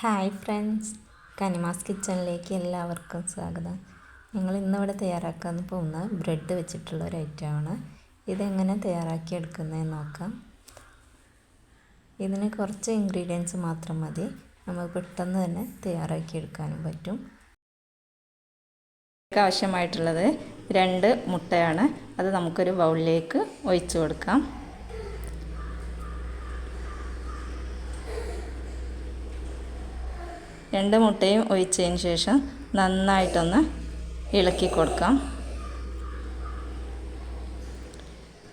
Hi friends. കനിമാസ് കിച്ചണിലേക്ക് എല്ലാവർക്കും സ്വാഗതം. ഞങ്ങൾ ഇന്നിവിടെ തയ്യാറാക്കാൻ പോകുന്ന ബ്രെഡ് വെച്ചിട്ടുള്ള ഒരു ഐറ്റമാണ്. ഇതെങ്ങനെ തയ്യാറാക്കി എടുക്കുന്നതെന്ന് നോക്കാം. ഇതിന് കുറച്ച് ഇൻഗ്രീഡിയൻസ് മാത്രം മതി. നമുക്ക് പെട്ടെന്ന് തന്നെ തയ്യാറാക്കി എടുക്കാനും പറ്റും. ആവശ്യമായിട്ടുള്ളത് രണ്ട് മുട്ടയാണ്. അത് നമുക്കൊരു ബൗളിലേക്ക് ഒഴിച്ചു കൊടുക്കാം. രണ്ട് മുട്ടയും ഒഴിച്ചതിന് ശേഷം നന്നായിട്ടൊന്ന് ഇളക്കി കൊടുക്കാം.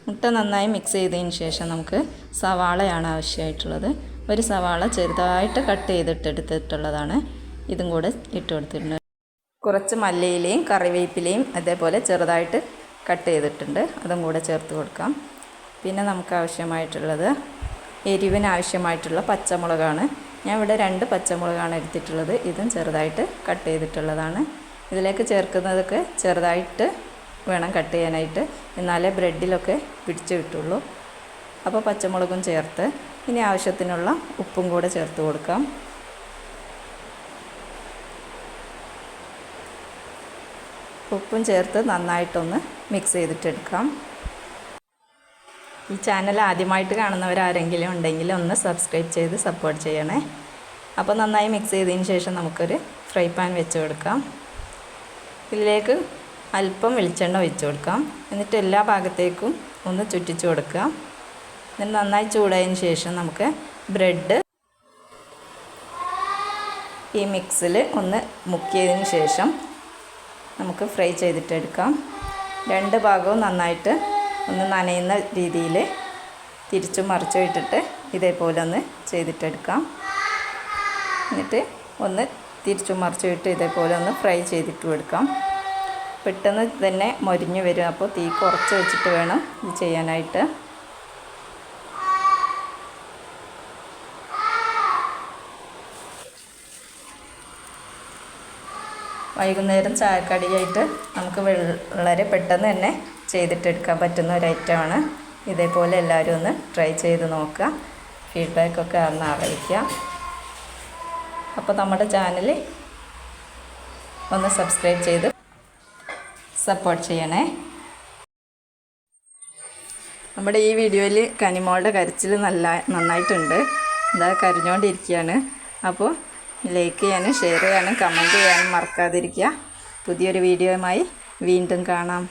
മുട്ട നന്നായി മിക്സ് ചെയ്തതിന് ശേഷം നമുക്ക് സവാളയാണ് ആവശ്യമായിട്ടുള്ളത്. ഒരു സവാള ചെറുതായിട്ട് കട്ട് ചെയ്തിട്ട് എടുത്തിട്ടുള്ളതാണ്. ഇതും കൂടെ ഇട്ട് കൊടുത്തിട്ടുണ്ട്. കുറച്ച് മല്ലിയിലയും കറിവേപ്പിലയും അതേപോലെ ചെറുതായിട്ട് കട്ട് ചെയ്തിട്ടുണ്ട്. അതും കൂടെ ചേർത്ത് കൊടുക്കാം. പിന്നെ നമുക്ക് ആവശ്യമായിട്ടുള്ളത് എരിവിന് ആവശ്യമായിട്ടുള്ള പച്ചമുളകാണ്. ഞാൻ ഇവിടെ രണ്ട് പച്ചമുളകാണ് എടുത്തിട്ടുള്ളത്. ഇതും ചെറുതായിട്ട് കട്ട് ചെയ്തിട്ടുള്ളതാണ്. ഇതിലേക്ക് ചേർക്കുന്നതൊക്കെ ചെറുതായിട്ട് വേണം കട്ട് ചെയ്യാനായിട്ട്. എന്നാലേ ബ്രെഡിലൊക്കെ പിടിച്ചു കിട്ടുള്ളൂ. അപ്പോൾ പച്ചമുളകും ചേർത്ത് ഇനി ആവശ്യത്തിനുള്ള ഉപ്പും കൂടെ ചേർത്ത് കൊടുക്കാം. ഉപ്പും ചേർത്ത് നന്നായിട്ടൊന്ന് മിക്സ് ചെയ്തിട്ടെടുക്കാം. ഈ ചാനൽ ആദ്യമായിട്ട് കാണുന്നവരാരെങ്കിലും ഉണ്ടെങ്കിൽ ഒന്ന് സബ്സ്ക്രൈബ് ചെയ്ത് സപ്പോർട്ട് ചെയ്യണേ. അപ്പോൾ നന്നായി മിക്സ് ചെയ്തതിന് ശേഷം നമുക്കൊരു ഫ്രൈ പാൻ വെച്ച് കൊടുക്കാം. ഇതിലേക്ക് അല്പം വെളിച്ചെണ്ണ ഒഴിച്ച് കൊടുക്കാം. എന്നിട്ട് എല്ലാ ഭാഗത്തേക്കും ഒന്ന് ചുറ്റിച്ചു കൊടുക്കുക. എന്നിട്ട് നന്നായി ചൂടായതിന് ശേഷം നമുക്ക് ബ്രെഡ് ഈ മിക്സിൽ ഒന്ന് മുക്കിയതിന് ശേഷം നമുക്ക് ഫ്രൈ ചെയ്തിട്ടെടുക്കാം. രണ്ട് ഭാഗവും നന്നായിട്ട് ഒന്ന് നനയുന്ന രീതിയിൽ തിരിച്ചു മറിച്ചും ഇട്ടിട്ട് ഇതേപോലെ ഒന്ന് ചെയ്തിട്ടെടുക്കാം. എന്നിട്ട് ഒന്ന് തിരിച്ചു മറിച്ചും ഇട്ട് ഇതേപോലെ ഒന്ന് ഫ്രൈ ചെയ്തിട്ട് എടുക്കാം. പെട്ടെന്ന് തന്നെ മൊരിഞ്ഞ് വരും. അപ്പോൾ തീ കുറച്ച് വെച്ചിട്ട് വേണം ഇത് ചെയ്യാനായിട്ട്. വൈകുന്നേരം ചായക്കടിയായിട്ട് നമുക്ക് വളരെ പെട്ടെന്ന് തന്നെ ചെയ്തിട്ടെടുക്കാൻ പറ്റുന്ന ഒരു ഐറ്റമാണ് ഇതേപോലെ എല്ലാവരും ഒന്ന് ട്രൈ ചെയ്ത് നോക്കുക. ഫീഡ്ബാക്കൊക്കെ ഒന്ന് അറിയിക്കുക. അപ്പോൾ നമ്മുടെ ചാനൽ ഒന്ന് സബ്സ്ക്രൈബ് ചെയ്ത് സപ്പോർട്ട് ചെയ്യണേ. നമ്മുടെ ഈ വീഡിയോയിൽ കനിമോളുടെ കരച്ചിൽ നല്ല നന്നായിട്ടുണ്ട്. ഇതാ കരഞ്ഞുകൊണ്ടിരിക്കുകയാണ്. അപ്പോൾ ലൈക്ക് ചെയ്യാനും ഷെയർ ചെയ്യാനും കമന്റ് ചെയ്യാനും മറക്കാതിരിക്കുക. പുതിയൊരു വീഡിയോയുമായി വീണ്ടും കാണാം.